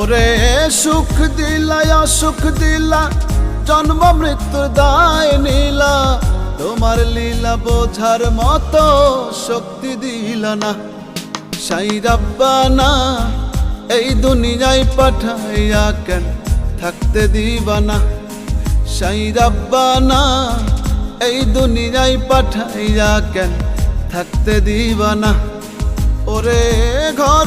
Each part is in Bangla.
ওরে সুখ দিলা সুখ দিলা, জন্ম মৃত্যুর দায় নীলা। তোমার লীলা বোঝার মতো শক্তি দিল না। সাই রাব্বানা, এই দুনিয়ায় পাঠাইয়া কেন থাকতে দিবানা? সাই রাব্বানা, এই দুনিয়ায় পাঠাইয়া কেন থাকতে দিবানা? ওরে ঘর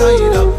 সাই রাব্বানা